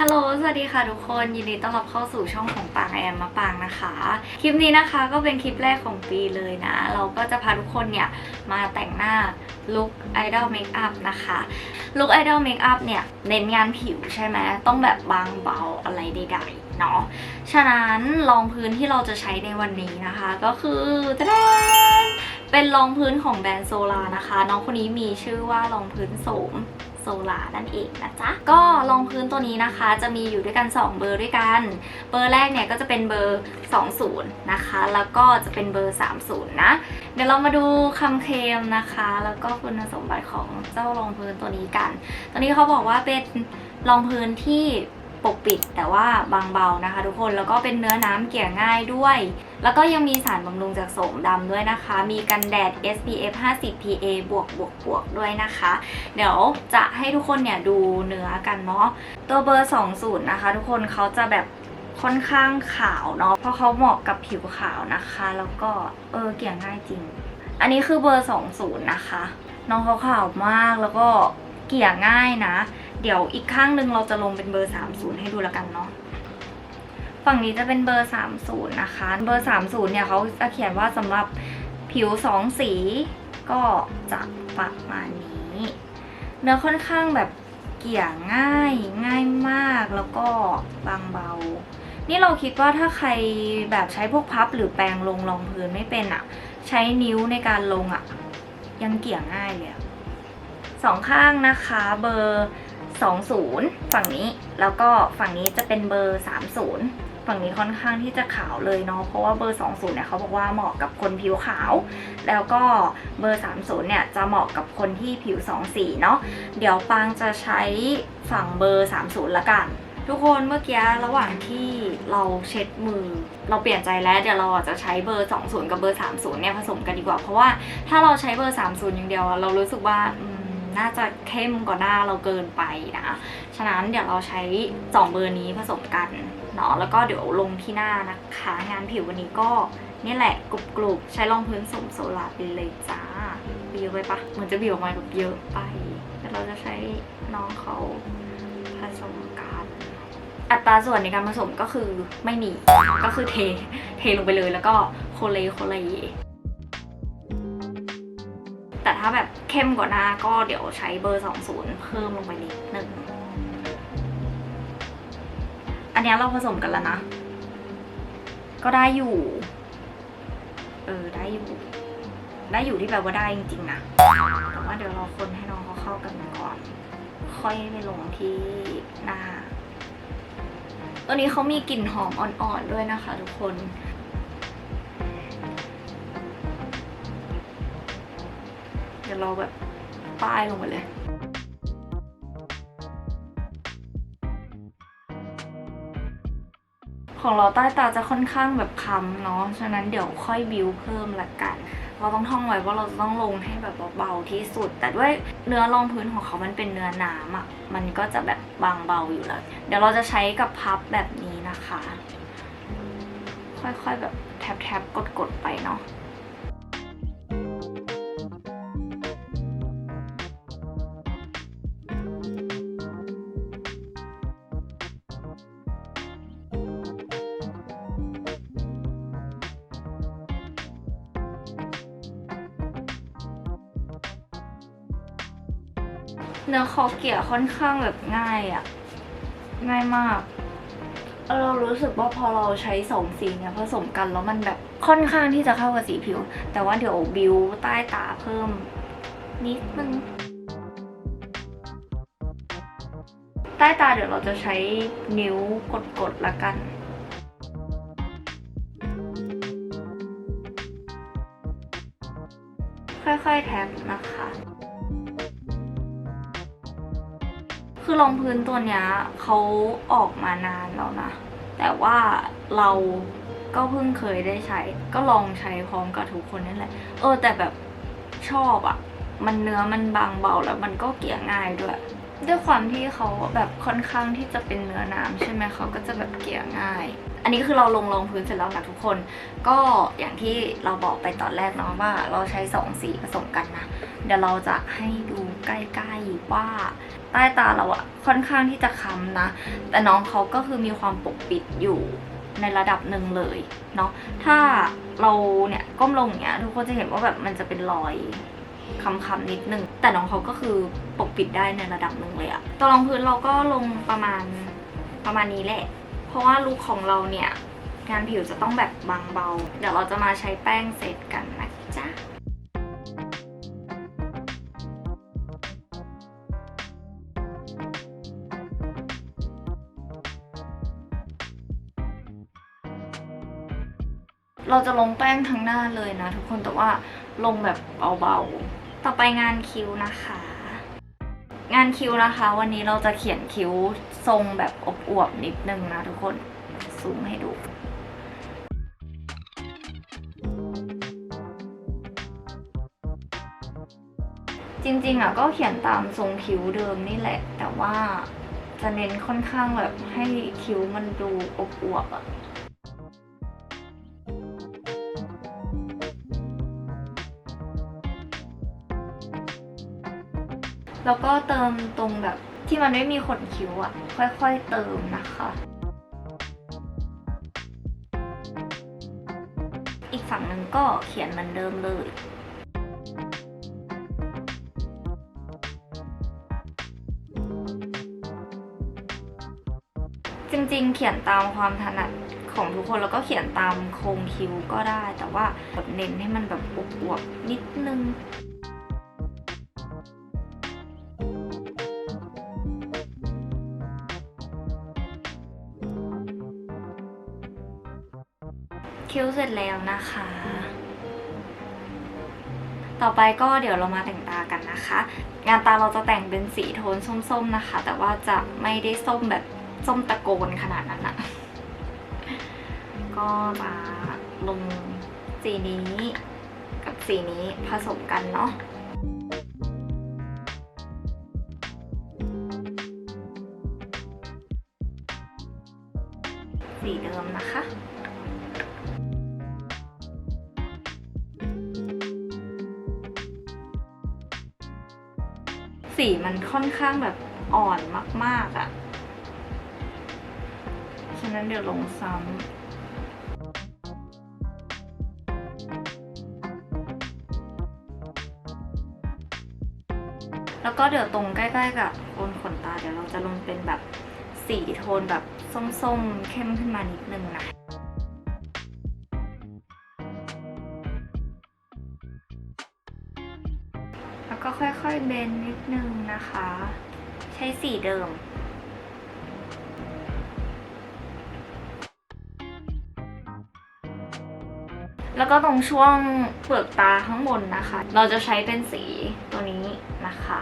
ฮัลโหล สวัสดีค่ะทุกคน ยินดีต้อนรับเข้าสู่ช่องของปางแอมมาปางนะคะ คลิปนี้นะคะก็เป็นคลิปแรกของปีเลยนะ เราก็จะพาทุกคนเนี่ยมาแต่งหน้าลุคไอดอลเมคอัพนะคะ ลุคไอดอลเมคอัพเนี่ยเน้นงานผิวใช่ไหม ต้องแบบบางเบาอะไรใดๆเนาะ ฉะนั้นรองพื้นที่เราจะใช้ในวันนี้นะคะ ก็คือตะแดน เป็นรองพื้นของแบรนด์โซลานะคะ น้องคนนี้มีชื่อว่ารองพื้นโสมโซลานั่นเองนะจ๊ะ ก็รองพื้นตัวนี้นะคะ จะมีอยู่ด้วยกัน 2 เบอร์ด้วยกัน เบอร์แรกเนี่ยก็จะเป็นเบอร์ 20 นะคะ แล้วก็จะเป็นเบอร์ 30 นะ เดี๋ยวเรามาดูคำเคลมนะคะ แล้วก็คุณสมบัติของเจ้ารองพื้นตัวนี้กัน ตัวนี้เขาบอกว่าเป็นรองพื้นที่ปกปิดแต่ว่าบางเบานะคะ ทุกคนแล้วก็เป็นเนื้อน้ำเกี่ยง่ายด้วย แล้วก็ยังมีสารบำรุงจากโสมดำด้วยนะคะ มีกันแดด SPF 50 PA บวกบวกบวกด้วยนะคะ เดี๋ยวจะให้ทุกคนเนี่ยดูเนื้อกันเนาะ ตัวเบอร์ 20 นะคะ ทุกคนเขาจะแบบค่อนข้างขาวเนาะ เพราะเขาเหมาะกับผิวขาวนะคะ แล้วก็เออเกี่ยงง่ายจริง อันนี้คือเบอร์ 20 นะคะ น้องเขาขาวมากแล้วก็เกี่ยง่ายนะ เดี๋ยวอีกข้างหนึ่งเราจะลงเป็นเบอร์ 30 ให้ดูแล้วกันเนาะ ฝั่งนี้จะเป็นเบอร์ 30 นะคะ เบอร์ 30 เนี่ยเขาจะเขียนว่าสำหรับผิว 2 สีก็จะประมาณนี้ เนื้อค่อนข้างแบบเกี่ยง่ายง่ายมากแล้วก็บางเบา นี่เราคิดว่าถ้าใครแบบใช้พวกพับหรือแปรงลงรองพื้นไม่เป็นอะ่ะ ใช้นิ้วในการลงอะ่ะ ยังเกี่ยง่ายเลยสองข้างนะคะเบอร์20 ฝั่งนี้แล้วก็ฝั่งนี้จะเป็นเบอร์ 30 ฝั่งนี้ค่อนข้างที่จะขาวเลยเนาะเพราะว่าเบอร์ 20เนี่ยเขาบอกว่าเหมาะกับคนผิวขาว แล้วก็เบอร์ 30เนี่ยจะเหมาะกับคนที่ผิว 2 สีเนาะเดี๋ยวปางจะใช้ฝั่งเบอร์ 30ละกัน ทุกคนเมื่อกี้ระหว่างที่เราเช็ดมือ เราเปลี่ยนใจแล้วเดี๋ยวเราอาจจะใช้เบอร์ 20 กับเบอร์ 30เนี่ยผสมกันดีกว่า เพราะว่าถ้าเราใช้เบอร์ 30 อย่างเดียวเรารู้สึกว่าน่าจะเข้มกว่าหน้าเราเกินไปนะ ฉะนั้นเดี๋ยวเราใช้ 2 เบอร์นี้ผสมกัน เนาะแล้วก็เดี๋ยวลงที่หน้านะคะ งานผิววันนี้ก็นี่แหละกรุบๆใช้รองพื้นสมโซลาไปเลยจ้าเยอะไปปะเหมือนจะบีออกมาแบบเยอะไปแต่เราจะใช้น้องเขาผสมกันอัตราส่วนในการผสมก็คือไม่มีก็คือเทเทลงไปเลยแล้วก็โคเลโคเลแต่ถ้าแบบเข้มกว่าหน้าก็เดี๋ยวใช้เบอร์ 20 เพิ่มลงไปนิดหนึ่ง อันนี้เราผสมกันแล้วนะ ก็ได้อยู่ เออได้อยู่ ได้อยู่ที่แบบว่าได้จริงๆนะ แต่ว่าเดี๋ยวเราคนให้น้องเขาเข้ากันก่อน ค่อยไปลงที่หน้า ตัวนี้เขามีกลิ่นหอมอ่อนๆด้วยนะคะ ทุกคนเดี๋ยวเราแบบป้ายลงไปเลย ของเราใต้ตาจะค่อนข้างแบบค้ำเนาะ ฉะนั้นเดี๋ยวค่อยบิวเพิ่มละกัน เราต้องท่องไว้ว่าเราจะต้องลงให้แบบเบาๆที่สุด แต่ด้วยเนื้อรองพื้นของเขามันเป็นเนื้อน้ำอะ่ะ มันก็จะแบบบางเบาอยู่แล้ว เดี๋ยวเราจะใช้กับพับแบบนี้นะคะ ค่อยๆแบบแทบๆกดๆไปเนาะ เนื้อคอเกลี่ยค่อนข้างแบบง่ายอะง่ายมากเออเรารู้สึกว่าพอเราใช้สองสีเนี่ยผสมกันแล้วมันแบบค่อนข้างที่จะเข้ากับสีผิว แต่ว่าเดี๋ยวบิวใต้ตาเพิ่ม นิดนึงใต้ตาเดี๋ยวเราจะใช้นิ้วกดๆละกันค่อยๆแท็บนะคะ คือรองพื้นตัวเนี้ยเขาออกมานานแล้วนะ แต่ว่าเราก็เพิ่งเคยได้ใช้ ก็ลองใช้พร้อมกับทุกคนนี่แหละ เออ แต่แบบชอบอะมันเนื้อมันบางเบาแล้วมันก็เกี่ยง่ายด้วย ด้วยความที่เขาแบบค่อนข้างที่จะเป็นเนื้อน้ำใช่ไหมเขาก็จะแบบเกี่ยง่าย อันนี้คือเราลงรองพื้นเสร็จแล้วนะทุกคน ก็อย่างที่เราบอกไปตอนแรกเนาะว่า เราใช้สองสีผสมกันนะ เดี๋ยวเราจะให้ดูใกล้ๆว่า ต้ตาเราอะค่อนข้างที่จะค้ำนะ แต่น้องเขาก็คือมีความปกปิดอยู่ในระดับหนึ่งเลยเนาะถ้าเราเนี่ยก้มลงเงี้ยทุกคนจะเห็นว่าแบบมันจะเป็นรอยคำๆนิดนึง แต่น้องเขาก็คือปกปิดได้ในระดับหนึ่งเลยอะตัวรองพื้นเราก็ลงประมาณประมาณนี้แหละ เพราะว่าลุคของเราเนี่ยงานผิวจะต้องแบบบางเบา เดี๋ยวเราจะมาใช้แป้งเซตกันนะ เราจะลงแป้งทั้งหน้าเลยนะ ทุกคนแต่ว่าลงแบบเบาๆ ต่อไปงานคิ้วนะคะ งานคิ้วนะคะ วันนี้เราจะเขียนคิ้วทรงแบบอบอวบๆนิดนึงนะทุกคนซูมให้ดูจริงๆอะก็เขียนตามทรงคิ้วเดิมนี่แหละ แต่ว่าจะเน้นค่อนข้างแบบให้คิ้วมันดูอบอวบอะ แล้วก็เติมตรงแบบที่มันไม่มีขนคิ้วอะค่อยๆเติมนะคะ อีกฝั่งหนึ่งก็เขียนเหมือนเดิมเลยจริงๆ เขียนตามความถนัดของทุกคนแล้วก็เขียนตามโครงคิ้วก็ได้ แต่ว่ากดเน้นให้มันแบบอวบๆนิดนึง คิ้วเสร็จแล้วนะคะ ต่อไปก็เดี๋ยวเรามาแต่งตากันนะคะ งานตาเราจะแต่งเป็นสีโทนส้มๆนะคะ แต่ว่าจะไม่ได้ส้มแบบส้มตะโกนขนาดนั้นอะก็มาลงสีนี้กับสีนี้ผสมกันเนาะ ค่อนข้างแบบอ่อนมาก ๆอะ่ะ ฉะนั้นเดี๋ยวลงซ้ำแล้วก็เดี๋ยวตรงใกล้ๆกับโคนขนตาเดี๋ยวเราจะลงเป็นแบบสีโทนแบบส้มๆ เข้มขึ้นมานิดนึงนะ อยเบนนิดนึงนะคะ ใช้สีเดิมแล้วก็ตรงช่วงเปลือกตาข้างบนนะคะ เราจะใช้เป็นสีตัวนี้นะคะ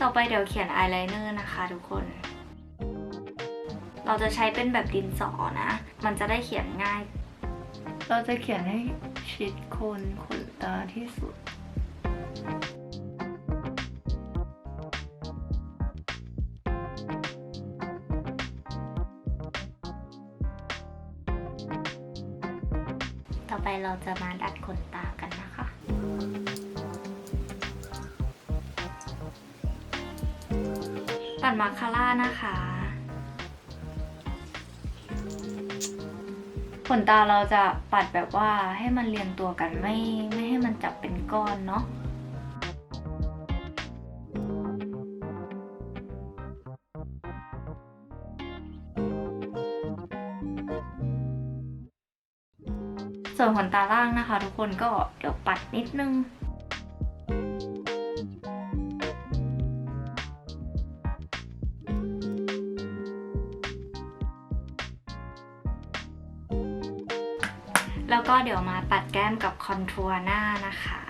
ต่อไปเดี๋ยวเขียนอายไลเนอร์นะคะทุกคน เราจะใช้เป็นแบบดินสอนะ มันจะได้เขียนง่าย เราจะเขียนให้ชิดโคนขนตาที่สุดต่อไปเราจะมาดัดขนตากันนะคะปัดมาคาร่านะคะ ขนตาเราจะปัดแบบว่าให้มันเรียงตัวกันไม่ไม่ให้มันจับเป็นก้อนเนาะส่วนขนตาล่างนะคะ ทุกคนก็เดี๋ยวปัดนิดนึง ก็เดี๋ยวมาปัดแก้มกับคอนทัวร์หน้านะคะ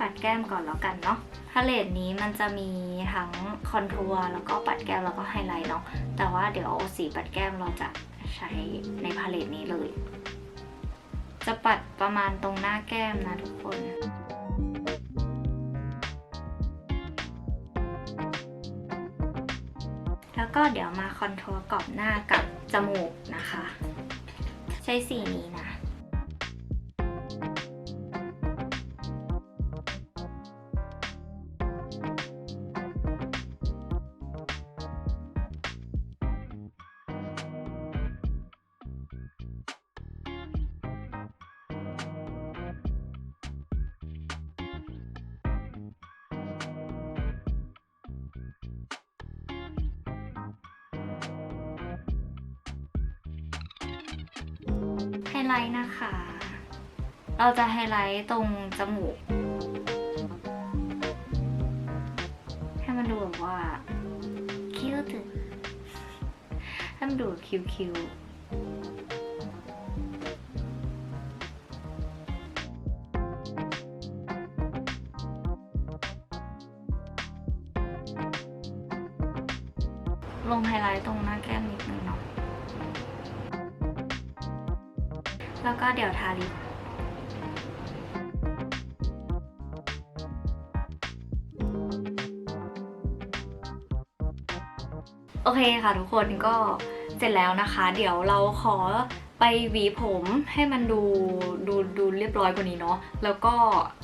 ปัดแก้มก่อนแล้วกันเนาะพาเลตนี้มันจะมีทั้งคอนทัวร์แล้วก็ปัดแก้มแล้วก็ไฮไลท์เนาะแต่ว่าเดี๋ยวสีปัดแก้มเราจะใช้ในพาเลตนี้เลย จะปัดประมาณตรงหน้าแก้มนะทุกคนแล้วก็เดี๋ยวมาคอนทัวร์กรอบหน้ากับจมูกนะคะ ใช้สีนี้นะ ไลท์นะคะ เราจะไฮไลท์ตรงจมูก ให้มันดูแบบว่าคิ้วตึงให้มันดูคิ้วคิ้วลงไฮไลท์ตรงหน้าแก้มนิดนึงเนาะ แล้วก็เดี๋ยวทาลิปโอเคค่ะทุกคนก็เสร็จแล้วนะคะ เดี๋ยวเราขอไปหวีผมให้มันดูดูดูเรียบร้อยกว่านี้เนาะแล้วก็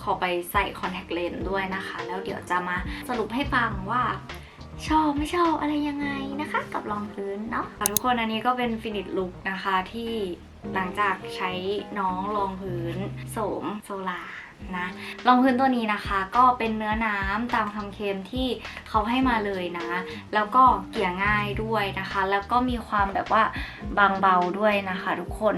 ขอไปใส่คอนแทคเลนส์ด้วยนะคะ แล้วเดี๋ยวจะมาสรุปให้ฟังว่าชอบไม่ชอบอะไรยังไงนะคะ กับรองพื้นเนาะค่ะทุกคนอันนี้ก็เป็นฟินิชลุคนะคะที่ หลังจากใช้น้องรองพื้นโสมโซลานะรองพื้นตัวนี้นะคะก็เป็นเนื้อน้ำตามคำเค็มที่เขาให้มาเลยนะ แล้วก็เกี่ยง่ายด้วยนะคะ แล้วก็มีความแบบว่าบางเบาด้วยนะคะทุกคน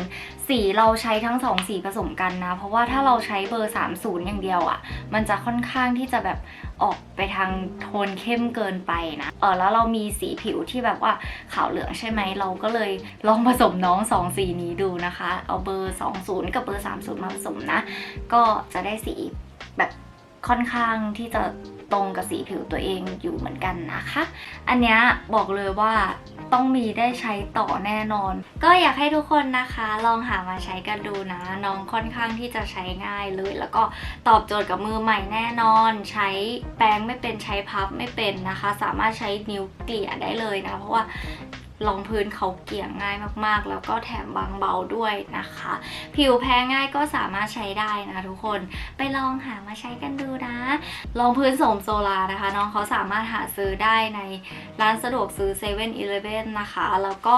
สีเราใช้ทั้งสองสีผสมกันนะ เพราะว่าถ้าเราใช้เบอร์ 30 อย่างเดียวอะ่ะ มันจะค่อนข้างที่จะแบบ ออกไปทางโทนเข้มเกินไปนะเออแล้วเรามีสีผิวที่แบบว่าขาวเหลืองใช่ไหมเราก็เลยลองผสมน้องสองสีนี้ดูนะคะ เอาเบอร์ 20 กับเบอร์ 30 มาผสมนะ ก็จะได้สีแบบค่อนข้างที่จะ ตรงกับสีผิวตัวเองอยู่เหมือนกันนะคะ อันเนี้ยบอกเลยว่าต้องมีได้ใช้ต่อแน่นอน ก็อยากให้ทุกคนนะคะ ลองหามาใช้กันดูนะ น้องค่อนข้างที่จะใช้ง่ายเลย แล้วก็ตอบโจทย์กับมือใหม่แน่นอน ใช้แป้งไม่เป็นใช้พับไม่เป็นนะคะ สามารถใช้นิ้วเกลี่ยได้เลยนะ เพราะว่า รองพื้นเขาเกี่ยงง่ายมากๆ แล้วก็แถมบางเบาด้วยนะคะ ผิวแพ้ง่ายก็สามารถใช้ได้นะทุกคนไปลองหามาใช้กันดูนะ รองพื้นโสมโซลานะคะ น้องเขาสามารถหาซื้อได้ในร้านสะดวกซื้อ7 e เ e ่ e อนะคะ แล้วก็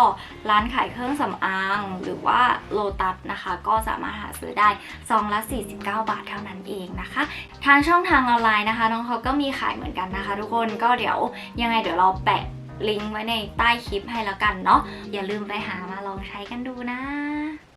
ร้านขายเครื่องสำอาง หรือว่าโลตัสนะคะ ก็สามารถหาซื้อได้ซองละ49 บาทเท่านั้นเองนะคะ ทางช่องทางออนไลน์นะคะ น้องเขาก็มีขายเหมือนกันนะคะ ทุกคนก็เดี๋ยวยังไงเดี๋ยวเราแปะ ลิงก์ไว้ในใต้คลิปให้แล้วกันเนาะอย่าลืมไปหามาลองใช้กันดูนะ